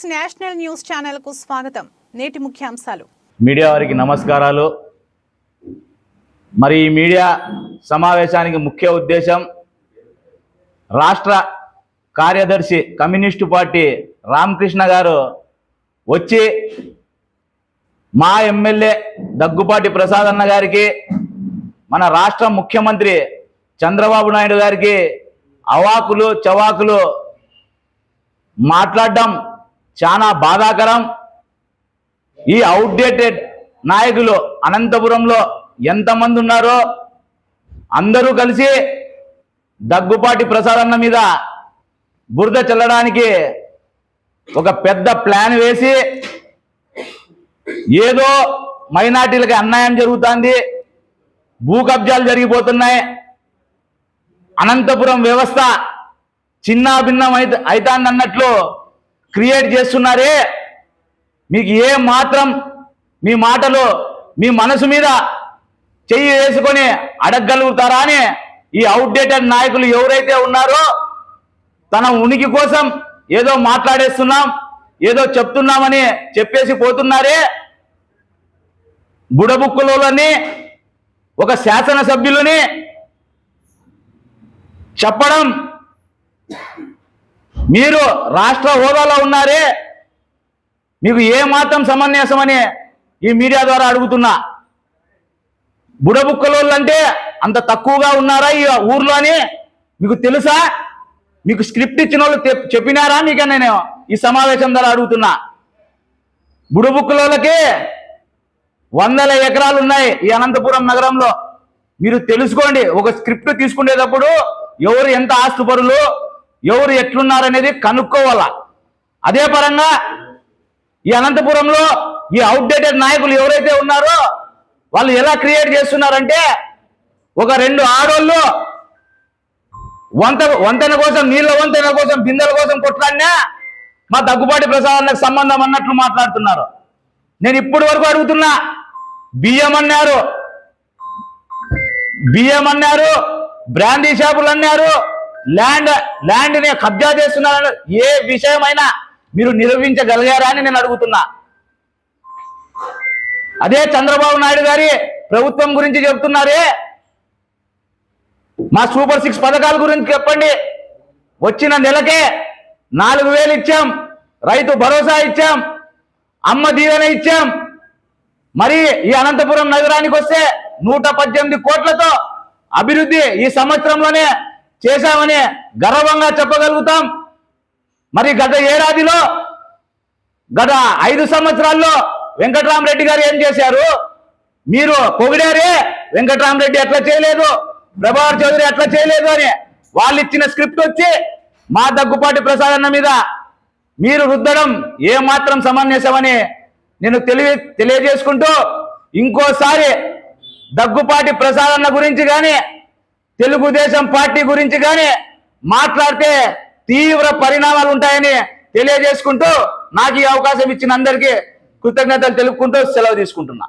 Six national news ఛానల్కు స్వాగతం. నేటి ముఖ్యాంశాలు. మీడియా వారికి నమస్కారాలు. మరి ఈ మీడియా సమావేశానికి ముఖ్య ఉద్దేశం రాష్ట్ర కార్యదర్శి కమ్యూనిస్టు పార్టీ రామకృష్ణ గారు వచ్చి మా ఎమ్మెల్యే దగ్గుపాటి ప్రసాద్ అన్న గారికి మన రాష్ట్ర ముఖ్యమంత్రి చంద్రబాబు నాయుడు గారికి అవాకులు చవాకులు మాట్లాడడం చాలా బాధాకరం. ఈ అవుట్డేటెడ్ నాయకులు అనంతపురంలో ఎంతమంది ఉన్నారో అందరూ కలిసి దగ్గుపాటి ప్రసాదన్న మీద బురద చల్లడానికి ఒక పెద్ద ప్లాన్ వేసి ఏదో మైనార్టీలకి అన్యాయం జరుగుతుంది భూ కబ్జాలు జరిగిపోతున్నాయి అనంతపురం వ్యవస్థ చిన్న భిన్నం అయితే అవుతాంది అన్నట్లు క్రియేట్ చేస్తున్నారే. మీకు ఏ మాత్రం మీ మాటలు మీ మనసు మీద చెయ్యి వేసుకొని అడగగలుగుతారా అని ఈ అవుట్డేటెడ్ నాయకులు ఎవరైతే ఉన్నారో తన ఉనికి కోసం ఏదో మాట్లాడేస్తున్నాం ఏదో చెప్తున్నామని చెప్పేసి పోతున్నారే. బుడబుక్కులని ఒక శాసనసభ్యులని చెప్పడం మీరు రాష్ట్ర హోదాలో ఉన్నారే మీకు ఏమాత్రం మాత్రం ఈ మీడియా ద్వారా అడుగుతున్నా. బుడబుక్కలోళ్ళు అంటే అంత తక్కువగా ఉన్నారా ఈ ఊర్లో అని మీకు తెలుసా? మీకు స్క్రిప్ట్ ఇచ్చిన వాళ్ళు చెప్పినారా మీకు నేను ఈ సమావేశం ద్వారా అడుగుతున్నా. బుడబుక్కలోళ్ళకి వందల ఎకరాలు ఉన్నాయి ఈ అనంతపురం నగరంలో. మీరు తెలుసుకోండి ఒక స్క్రిప్ట్ తీసుకునేటప్పుడు ఎవరు ఎంత ఆస్తుపరులు ఎవరు ఎట్లున్నారనేది కనుక్కోవాలా. అదే పరంగా ఈ అనంతపురంలో ఈ అవుట్డేటెడ్ నాయకులు ఎవరైతే ఉన్నారో వాళ్ళు ఎలా క్రియేట్ చేస్తున్నారంటే ఒక రెండు ఆడోళ్ళు వంత వంతెన కోసం నీళ్ళ వంతెన కోసం బిందెల కోసం కొట్లాడినా మా దగ్గుబాటి ప్రసాదానికి సంబంధం అన్నట్లు మాట్లాడుతున్నారు. నేను ఇప్పటి వరకు అడుగుతున్నా బియ్యం అన్నారు బియ్యం అన్నారు బ్రాండీ షాపులు అన్నారు ల్యాండ్ ల్యాండ్ని కబ్జా చేస్తున్నారని ఏ విషయమైనా మీరు నిరూపించగలిగారా అని నేను అడుగుతున్నా. అదే చంద్రబాబు నాయుడు గారి ప్రభుత్వం గురించి చెప్తున్నారే. మా సూపర్ సిక్స్ పథకాల గురించి చెప్పండి. వచ్చిన నెలకే నాలుగు వేలు ఇచ్చాం. రైతు భరోసా ఇచ్చాం. అమ్మ దీవెన ఇచ్చాం. మరి ఈ అనంతపురం నగరానికి వస్తే నూట పద్దెనిమిది కోట్లతో అభివృద్ధి ఈ సంవత్సరంలోనే చేశామని గర్వంగా చెప్పగలుగుతాం. మరి గత ఏడాదిలో గత ఐదు సంవత్సరాల్లో వెంకటరామరెడ్డి గారు ఏం చేశారు? మీరు పొగిడారే వెంకటరామరెడ్డి ఎట్లా చేయలేదు ప్రభాకర్ చౌదరి ఎట్లా చేయలేదు అని వాళ్ళు ఇచ్చిన స్క్రిప్ట్ వచ్చి మా దగ్గుపాటి ప్రసాద్ అన్న మీద మీరు రుద్దడం ఏ మాత్రం సమంజసమని నేను తెలియ తెలియజేసుకుంటూ ఇంకోసారి దగ్గుపాటి ప్రసాద్ అన్న గురించి కానీ తెలుగుదేశం పార్టీ గురించి కానీ మాట్లాడితే తీవ్ర పరిణామాలు ఉంటాయని తెలియజేసుకుంటూ నాకు ఈ అవకాశం ఇచ్చిన అందరికీ కృతజ్ఞతలు తెలుపుకుంటూ సెలవు తీసుకుంటున్నా.